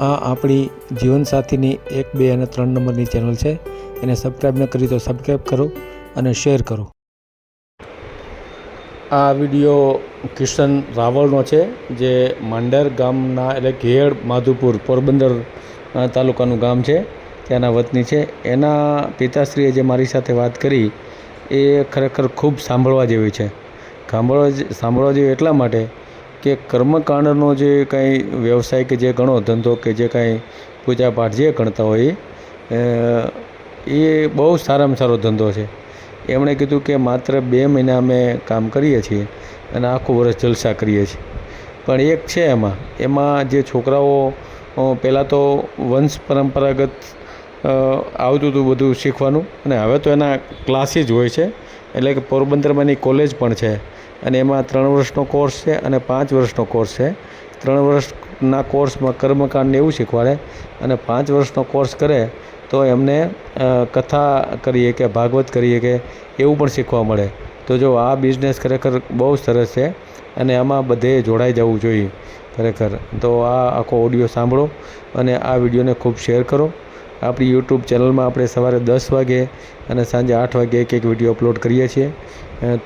આ આપણી જીવનસાથીની એક, બે અને ત્રણ નંબરની ચેનલ છે. એને સબસ્ક્રાઈબ ન કરી તો સબસ્ક્રાઈબ કરો અને શેર કરો. આ વીડિયો કિશન રાવળનો છે, જે માંડર ગામના એટલે ઘેડ માધુપુર પોરબંદર તાલુકાનું ગામ છે. ત્યાંના વતની છે. એના પિતાશ્રીએ જે મારી સાથે વાત કરી, એ ખરેખર ખૂબ સાંભળવા જેવી છે. સાંભળવા સાંભળવા જેવી એટલા માટે કે કર્મકાંડનો જે કાંઈ વ્યવસાય કે જે ગણો ધંધો કે જે કાંઈ પૂજાપાઠ જે ગણતા હોય એ, બહુ સારામાં સારો ધંધો છે. એમણે કીધું કે માત્ર બે મહિના અમે કામ કરીએ છીએ અને આખું વર્ષ જલસા કરીએ છીએ. પણ એક છે એમાં. એમાં જે છોકરાઓ પહેલાં તો વંશ પરંપરાગત આવતું હતું બધું શીખવાનું. અને હવે તો એના ક્લાસીસ હોય છે. એટલે કે પોરબંદરમાં એની કોલેજ પણ છે. અને એમાં ત્રણ વર્ષનો કોર્સ છે અને પાંચ વર્ષનો કોર્સ છે. ત્રણ વર્ષના કોર્સમાં કર્મકાંડને એવું શીખવાડે અને પાંચ વર્ષનો કોર્સ કરે તો એમને કથા કરીએ કે ભાગવત કરીએ કે એવું પણ શીખવા મળે. તો જો આ બિઝનેસ ખરેખર બહુ સરસ છે અને આમાં બધે જોડાઈ જવું જોઈએ ખરેખર. તો આ આખો ઓડિયો સાંભળો અને આ વિડીયોને ખૂબ શેર કરો. આપણી યુટ્યુબ ચેનલમાં આપણે સવારે દસ વાગે અને સાંજે આઠ વાગે એક એક વીડિયો અપલોડ કરીએ છીએ.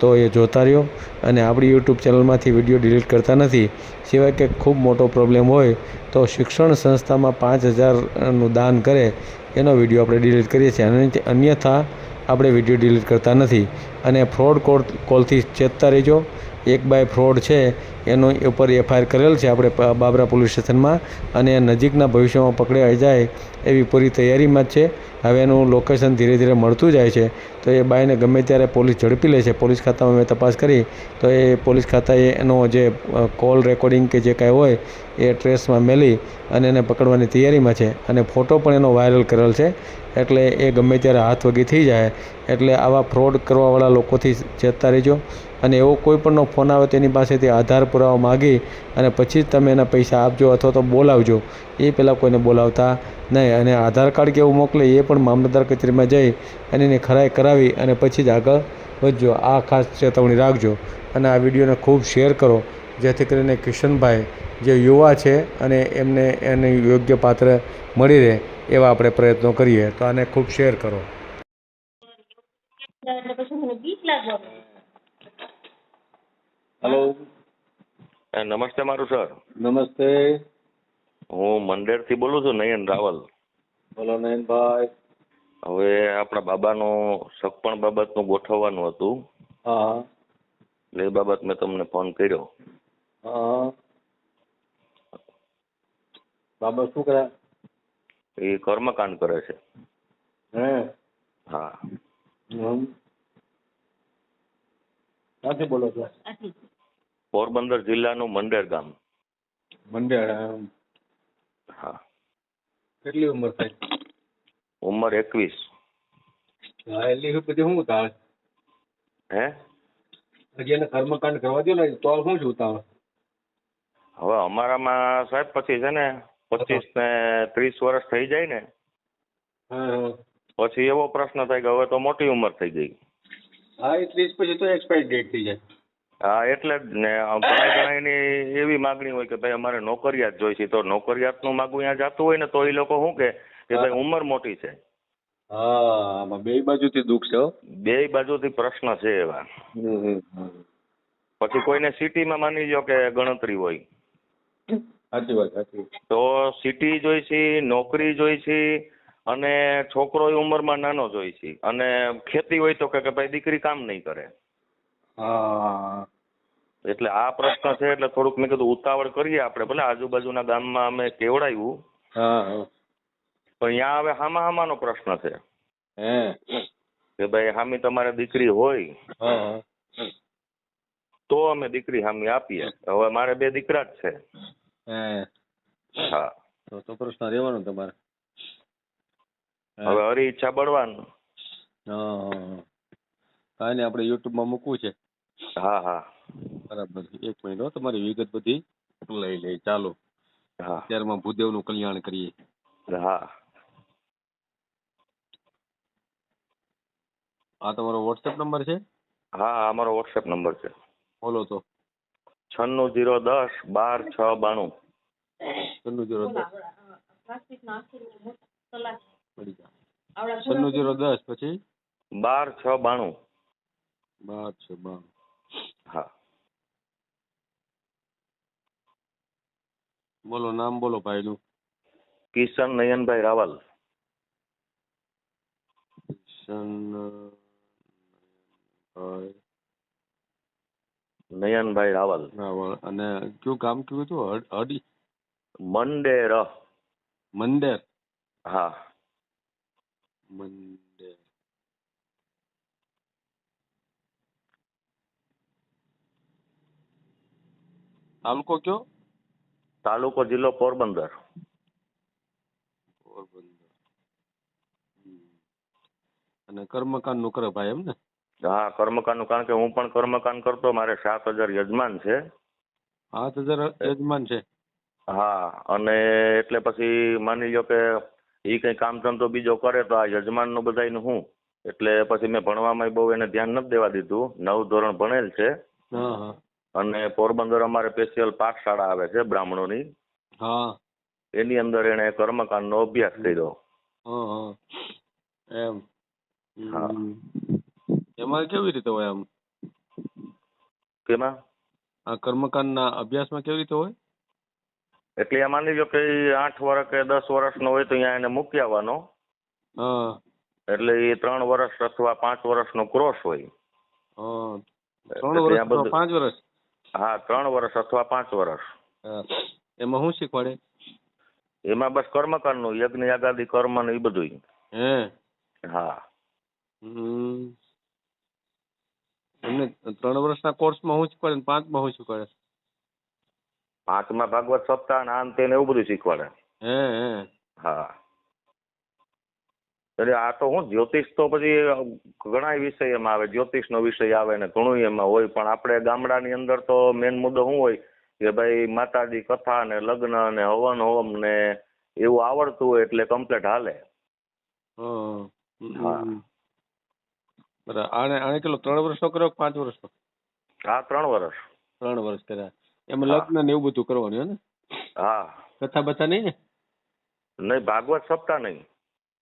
તો એ જોતા રહ્યો. અને આપણી યુટ્યુબ ચેનલમાંથી વીડિયો ડિલીટ કરતા નથી. સિવાય કે ખૂબ મોટો પ્રોબ્લેમ હોય તો શિક્ષણ સંસ્થામાં પાંચ હજારનું દાન કરે એનો વીડિયો આપણે ડિલીટ કરીએ છીએ. અને અન્યથા આપણે વીડિયો ડિલીટ કરતા નથી. અને ફ્રોડ કોલ કોલથી ચેતતા રહેજો. એક બાય ફ્રોડ છે, એનો ઉપર એફઆઈઆર કરેલ છે આપણે બાબરા પોલીસ સ્ટેશનમાં અને નજીકના ભવિષ્યમાં પકડાઈ જાય એવી પૂરી તૈયારીમાં જ છે. હવે એનું લોકેશન ધીરે ધીરે મળતું જાય છે. તો એ બાઈને ગમે ત્યારે પોલીસ ઝડપી લે છે, પોલીસ ખાતામાં મેં તપાસ કરી, તો એ પોલીસ ખાતાએ એનો જે કોલ રેકોર્ડિંગ કે જે કાંઈ હોય એ ટ્રેસમાં મેલી અને એને પકડવાની તૈયારીમાં છે અને ફોટો પણ એનો વાયરલ કરેલ છે. એટલે એ ગમે ત્યારે હાથ વગી થઈ જાય. એટલે આવા ફ્રોડ કરવાવાળા લોકોથી ચેતતા રહેજો. અને એવો કોઈ પણનો ફોન આવે તેની પાસેથી આધાર પુરાવા માગી અને પછી જ તમે એના પૈસા આપજો અથવા તો બોલાવજો. એ પહેલાં કોઈને બોલાવતા નહીં અને આધાર કાર્ડ કેવું મોકલે એ પણ મામલતદાર કચેરીમાં જઈ અને એની ખરાઈ કરાવી અને પછી જ આગળ વધજો. આ ખાસ ચેતવણી રાખજો અને આ વિડીયોને ખૂબ શેર કરો. જેથી કરીને કિશનભાઈ જે યુવા છે અને એમને એને યોગ્ય પાત્ર મળી રહે એવા આપણે પ્રયત્નો કરીએ. તો આને ખૂબ શેર કરો. પછી મને બીક લાગવા હલો નમસ્તે મારું સર. નમસ્તે. હું મંડેરથી બોલું છું નયન રાવલ. બોલો નયનભાઈ. હવે આપણા બાબાનું સગપણ બાબતનું ગોઠવવાનું હતું. હા. એટલે એ બાબત મેં તમને ફોન કર્યો. હા. બાબા શું કર્યા એ કર્મકાંડ કરે છે. હે? હા. હમ. ક્યાંથી બોલો છો? પોરબંદર જિલ્લાનું મંડેર ગામ. મંડેર હા. કેટલી ઉંમર થાય? ઉંમર એકવીસ. હા એટલી પછી શું ઉતાવળ હે? હજી એને કર્મકાંડ કરવા દો ને તો શું છે ઉતાવળ? હવે અમારામાં સાહેબ પછી છે ને પચીસ ને ત્રીસ વર્ષ થઈ જાય ને પછી એવો પ્રશ્ન થાય કે હવે તો મોટી ઉંમર થઈ ગઈ. હા એ ત્રીસ પછી તો એક્સપાયર ડેટ થઈ જાય. હા એટલે જ ને ઘણા એની એવી માગણી હોય કે ભાઈ અમારે નોકરિયાત જોઈશે. તો નોકરિયાતનું માગવું ત્યાં જાતું હોય ને તો એ લોકો શું કે કે ભાઈ ઉંમર મોટી છે. હા બે બાજુથી દુઃખ છે બે બાજુથી પ્રશ્ન છે એવા. પછી કોઈને સિટીમાં માની લો કે ગણતરી હોય. સાચી વાત સાચી તો સિટી જોઈશે નોકરી જોઈશે અને છોકરો ઉંમરમાં નાનો જોઈશે. અને ખેતી હોય તો કે કે ભાઈ દીકરી કામ નહીં કરે. હા. એટલે આ પ્રશ્ન છે એટલે થોડુંક મેં કીધું ઉતાવળ કરીએ આપણે. ભલે આજુબાજુના ગામમાં અમે હા પણ અહીંયા હવે હામા હામાનો પ્રશ્ન છે. કે ભાઈ હામી તમારે દીકરી હોય તો અમે દીકરી હામી આપીએ. હવે મારે બે દીકરા જ છે. હા. તો પ્રશ્ન રહેવાનો તમારે. હવે હરી ઈચ્છા બળવાનું. હા. કાંઈ નહીં આપણે યુટ્યુબમાં મૂકવું છે. હા હા. બરાબર એક મિનિટ હો તમારી વિગત બધી લઈ લઈ ચાલો. હા. ત્યારમાં ભૂદેવનું કલ્યાણ કરીએ. હા. આ તમારો વોટ્સએપ નંબર છે? હા હા અમારો વોટ્સએપ નંબર છે. બોલો તો. છન્નું જીરો દસ બાર છ બાણું. છન્નું જીરો દસ. છન્નું જીરો દસ પછી? બાર છ બાણું. બાર છ બાર હા બોલો નામ બોલો ભાઈનું કિશન નયનભાઈ રાવલ કિશન ભાઈ નયનભાઈ રાવલ રાવળ અને કયું ગામ કયું હતું? હડ- હડી? મંડેર. મંડેર. હા. મંડેર. તાલુકો કયો? તાલુકો જિલ્લો પોરબંદર. પોરબંદર. અને કર્મકાંડનું કરે ભાઈ એમ ને? હા કર્મકાંડ કારણ કે હું પણ કર્મકાંડ કરતો મારે સાત હજાર યજમાન છે. સાત હજાર યજમાન છે? હા અને એટલે પછી માની લો કે એ કઈ કામ ધંધો બીજો કરે તો આ યજમાનનું બધાયનું હું? એટલે પછી મેં ભણવામાં બહુ એને ધ્યાન નથી દેવા દીધું. નવ ધોરણ ભણેલ છે. અને પોરબંદર અમારે સ્પેશિયલ પાઠશાળા આવે છે બ્રાહ્મણોની. હા. એની અંદર એને કર્મકાંડનો અભ્યાસ કર્યો. એમ. હા. એમાં કેવી રીતે હોય આમ? કેમાં? આ કર્મકાંડના અભ્યાસમાં કેવી રીતે હોય? એટલે એ માની લો કે આઠ વર્ષ કે દસ વર્ષનો હોય તો અહીંયા એને મૂકી આવવાનો. એટલે એ ત્રણ વર્ષ અથવા પાંચ વર્ષનો ક્રોસ હોય. ત્રણ વર્ષ પાંચ વર્ષ? હા ત્રણ વર્ષ અથવા પાંચ વર્ષ. હા. એમાં શું શીખવાડે? એમાં બસ કર્મકાંડનું યજ્ઞ યાગાદી કર્મ ને એ બધું હે? હા. એમને ત્રણ વર્ષના કોર્સમાં શું શીખવાડે પાંચમાં શું શીખવાડે? પાંચમાં ભાગવત સપ્તાહ ને આન તેને એવું બધું શીખવાડે. હે હે. હા. એટલે આ તો હું જ્યોતિષ તો પછી ઘણા વિષય એમાં આવે જ્યોતિષ નો વિષય આવે ને ઘણું એમાં હોય પણ આપણે ગામડાની અંદર તો મેન મુદ્દો શું હોય કે ભાઈ માતાજી કથા ને લગ્ન ને હવન હોમ ને એવું આવડતું હોય એટલે કમ્પ્લેટ હાલે. બરાબર. આને આને કેટલો ત્રણ વર્ષનો કર્યો પાંચ વર્ષનો હા ત્રણ વર્ષ. ત્રણ વર્ષ કર્યા. એમાં લગ્ન ને એવું બધું કરવાનું હે ને? હા. કથા બથા નહીં ને? નહીં ભાગવત સપ્તાહ નહીં.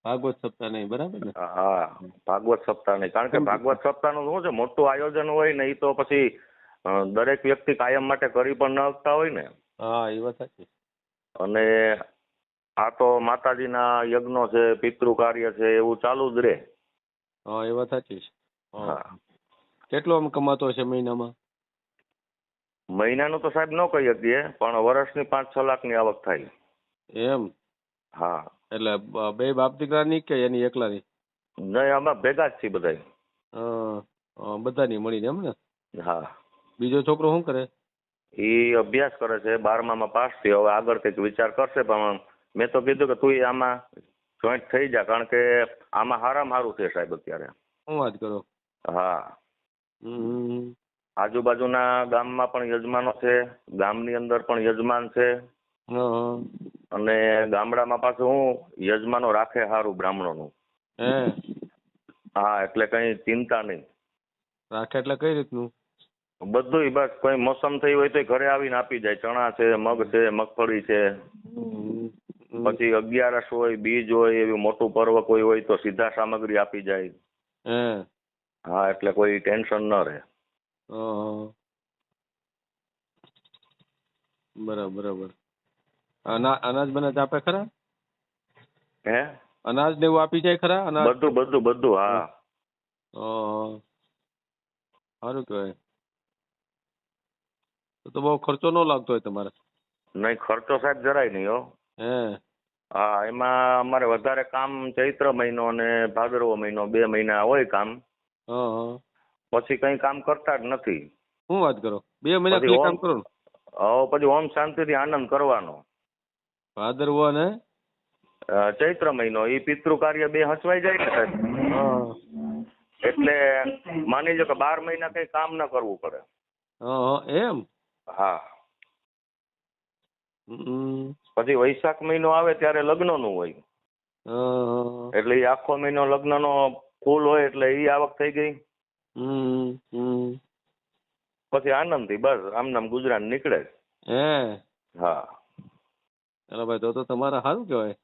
ભાગવત સપ્તાહ નહીં બરાબર ને? હા ભાગવત સપ્તાહ નહીં. કારણ કે ભાગવત સપ્તાહનું શું છે? મોટું આયોજન હોય ને એ તો પછી દરેક વ્યક્તિ કાયમ માટે કરી પણ ન શકતા હોય ને. હા એ વાત સાચી અને આ તો માતાજીના યજ્ઞો છે પિતૃ કાર્ય છે એવું ચાલુ જ રહે હા એ વાત સાચી છે. હા. હા. કેટલો આમ કમાતો છે મહિનામાં? મહિનાનું તો સાહેબ ન કહી શકીએ પણ વર્ષની પાંચ છ લાખની આવક થાય. એમ? હા. એટલે બ- બાપ દીકરાની કે એની એકલાની નહીં અમે ભેગા જ છીએ બધા હા, હા, બધાની મળીને એમ ને? હા. બીજો છોકરો શું કરે? એ અભ્યાસ કરે છે બારમામાં પાસ થયો. હવે આગળ કંઈક વિચાર કરશે પણ મેં તો કીધું કે તું આમાં જોઈન્ટ થઈ જા કારણ કે આમાં હારામ હારું છે સાહેબ અત્યારે. શું વાત કરો? હા. આજુબાજુના ગામમાં પણ યજમાનો છે ગામની અંદર પણ યજમાન છે. હા, હા. અને ગામડામાં પાછું હું યજમાનો રાખે સારું બ્રાહ્મણોનું. નું હા એટલે કઈ ચિંતા નહીં. રાખે એટલે કઈ રીતનું? બધુંય બસ કોઈ મોસમ થઈ હોય તો ઘરે આવીને આપી જાય. ચણા છે મગ છે મગફળી છે. પછી અગિયારસ હોય બીજ હોય એવું મોટું પર્વ કોઈ હોય તો સીધા સામગ્રી આપી જાય. હે? હા એટલે કોઈ ટેન્શન ન રહે. બરાબર બરાબર. અનાજ બનાજ આપે ખરા? હે? અનાજ ને એવું આપી જાય ખરા? અનાજ બધું બધું બધું હા. સારું કહેવાય. તો બહુ ખર્ચો ન લાગતો હોય તમારે. નહીં ખર્ચો સાહેબ જરાય નહીં હો. હે. હા એમાં અમારે વધારે કામ ચૈત્ર મહિનો અને ભાદરવો મહિનો બે મહિના હોય કામ. પછી કઈ કામ કરતા જ નથી. શું વાત કરો? બે મહિના કામ કરો હવે પછી ઓમ શાંતિથી આનંદ કરવાનો. ભાદરવો ને ચૈત્ર મહિનો. એ પિતૃ કાર્ય બે હસવાઈ જાય ને સાહેબ. એટલે માની લો કે બાર મહિના કઈ કામ ન કરવું પડે. એમ? હા. પછી વૈશાખ મહિનો આવે ત્યારે લગ્નનું હોય. એટલે એ આખો મહિનો લગ્ન નો ફૂલ હોય એટલે એ આવક થઈ ગઈ. પછી આનંદથી બસ આમ નામ ગુજરાન નીકળે હા. અરે ભાઈ તો તો તમારે સારું કહેવાય.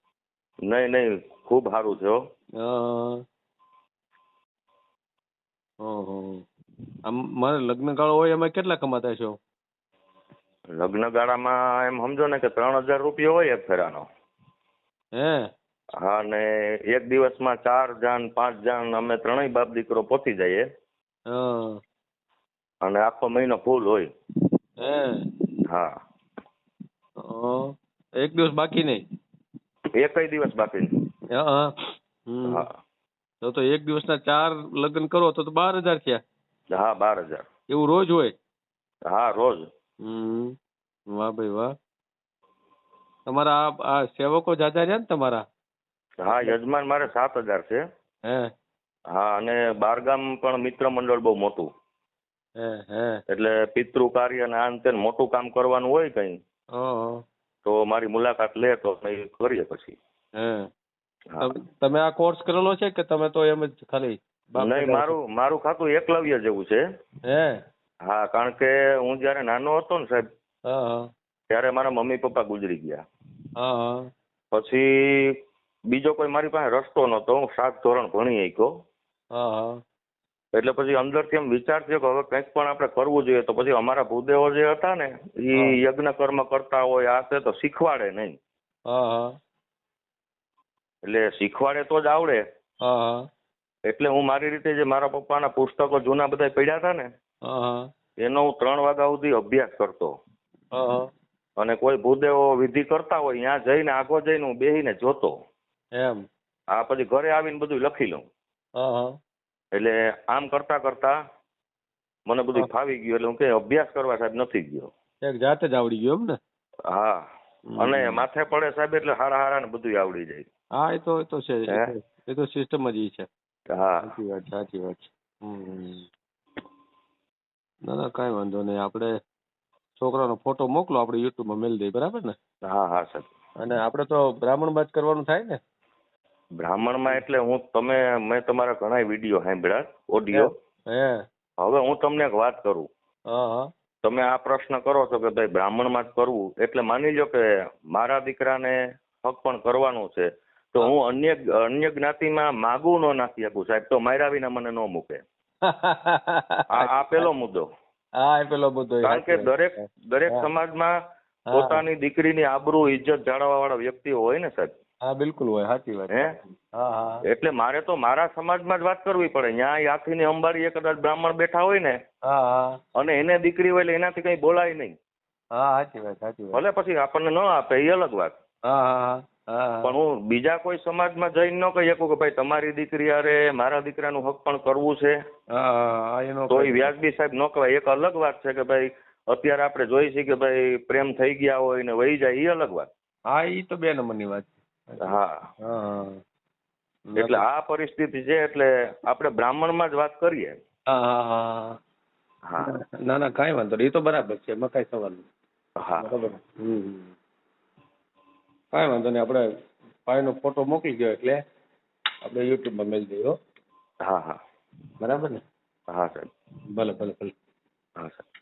નહીં નહીં ખૂબ સારું છે હો. ઓહો. આમ મારે લગ્ન ગાળો હોય એમાં કેટલા કમાતા છો? લગ્ન ગાળામાં એમ સમજો ને કે ત્રણ હજાર રૂપિયા હોય એક ફેરાનો. હે? હા ને એક દિવસમાં ચાર જાન પાંચ જાન અમે ત્રણેય બાપ દીકરો પહોંચી જઈએ. અને આખો મહિનો ફૂલ હોય. હા? હા. એક દિવસ બાકી નહીં. એકય દિવસ બાકી નહીં. હા હા. તો તો એક દિવસના ચાર લગ્ન કરો તો તો બાર હજાર થયા. હા બાર હજાર. એવું રોજ હોય? હા રોજ. હમ. વાહ ભાઈ વાહ. તમારા આ આ સેવકો જાજા રહ્યા ને તમારા? હા યજમાન મારે સાત હજાર છે. હે. હા અને બારગામ પણ મિત્ર મંડળ બહુ મોટું. હે હે. એટલે પિતૃ કાર્ય ને તેન મોટું કામ કરવાનું હોય કઈ. તો મારી મુલાકાત લે તો અમે કરીએ પછી. તમે આ કોર્સ કરેલો છે કે તમે તો એમ જ ખાલી નહીં મારું મારું ખાતું એકલવ્ય જેવું છે. હે? હા કારણ કે હું જયારે નાનો હતો ને સાહેબ ત્યારે મારા મમ્મી પપ્પા ગુજરી ગયા. પછી બીજો કોઈ મારી પાસે રસ્તો નતો હું સાત ધોરણ ભણી શક્યો એટલે પછી અંદરથી એમ વિચાર થયો કે હવે કંઈક પણ આપણે કરવું જોઈએ. તો પછી અમારા ભૂદેવો જે હતા ને એ યજ્ઞ કર્મ કરતા હોય આ તે તો શીખવાડે નહીં. એટલે શીખવાડે તો જ આવડે. એટલે હું મારી રીતે જે મારા પપ્પાના પુસ્તકો જૂના બધા પડ્યા હતા ને એનો હું ત્રણ વાગ્યા સુધી અભ્યાસ કરતો. અને કોઈ ભૂદેવો વિધિ કરતા હોય ત્યાં જઈને આગો જઈને હું બેહીને જોતો. એમ. આ પછી ઘરે આવીને બધું લખી લઉં. એટલે આમ કરતા કરતા મને બધું ફાવી ગયું એટલે હું કઈ અભ્યાસ કરવા સાહેબ નથી ગયો. એક જાતે જ આવડી ગયો એમ ને? હા. અને માથે પડે સાહેબ એટલે હારા હારા ને બધું આવડી જાય. હા એ તો એ તો છે એ તો- સિસ્ટમ જ છે. હા. સાચી વાત સાચી વાત. ના ના કાંઈ વાંધો નહીં. આપણે છોકરાનો ફોટો મોકલો આપણે યુટ્યુબમાં મેળ દઈએ બરાબર ને? હા હા સાહેબ. અને આપણે તો બ્રાહ્મણ બાદ કરવાનું થાય ને? બ્રાહ્મણમાં એટલે હું તમે મેં તમારા ઘણા વીડિયો સાંભળ્યા ઓડિયો. હવે હું તમને એક વાત કરું. તમે આ પ્રશ્ન કરો છો કે ભાઈ બ્રાહ્મણમાં જ કરવું એટલે માની લો કે મારા દીકરાને હક પણ કરવાનું છે તો હું. અન્ય અન્ય જ્ઞાતિમાં માગું ન નાખી શકું સાહેબ તો માયરા વિના મને ન મૂકે. આ પેલો મુદ્દો. હા એ પેલો મુદ્દો કારણ કે દરેક દરેક. સમાજમાં. પોતાની દીકરીની આબરૂ ઇજ્જત જાળવવા વાળા વ્યક્તિઓ હોય ને સાહેબ. હા બિલકુલ હોય સાચી વાત હે? હા હા એટલે મારે તો મારા સમાજમાં જ વાત કરવી પડે. ત્યાં યાથીની અંબારીએ કદાચ બ્રાહ્મણ બેઠા હોય ને હા હા. અને એને દીકરી હોય એટલે એનાથી કઈ બોલાય નહીં. હા સાચી વાત સાચી વાત. ભલે પછી આપણને ન આપે એ અલગ વાત. હા હા પણ હું બીજા કોઈ સમાજમાં જઈને ન કહી શકું કે ભાઈ તમારી દીકરી અરે મારા દીકરાનું હક પણ કરવું છે. તો એ વ્યાજબી સાહેબ ન કહેવાય. એક અલગ વાત છે કે ભાઈ અત્યારે આપણે જોઈ છીએ કે ભાઈ પ્રેમ થઈ ગયા હોય ને વહી જાય એ અલગ વાત. હા એ તો બે નંબરની વાત છે. હા. એટલે આ પરિસ્થિતિ છે એટલે આપણે બ્રાહ્મણમાં જ વાત કરીએ. હા હા હા હા. ના ના કાંઈ વાંધો નહીં. એ તો બરાબર છે એમાં કાંઈ સવાલ નહીં. હા. બરાબર. હમ કાંઈ વાંધો નહીં આપણે ભાઈનો ફોટો મોકલી ગયો એટલે આપણે યુટ્યુબમાં મેળ દઈએ હા હા. બરાબર ને? હા સાહેબ. ભલે ભલે ભલે. હા સાહેબ.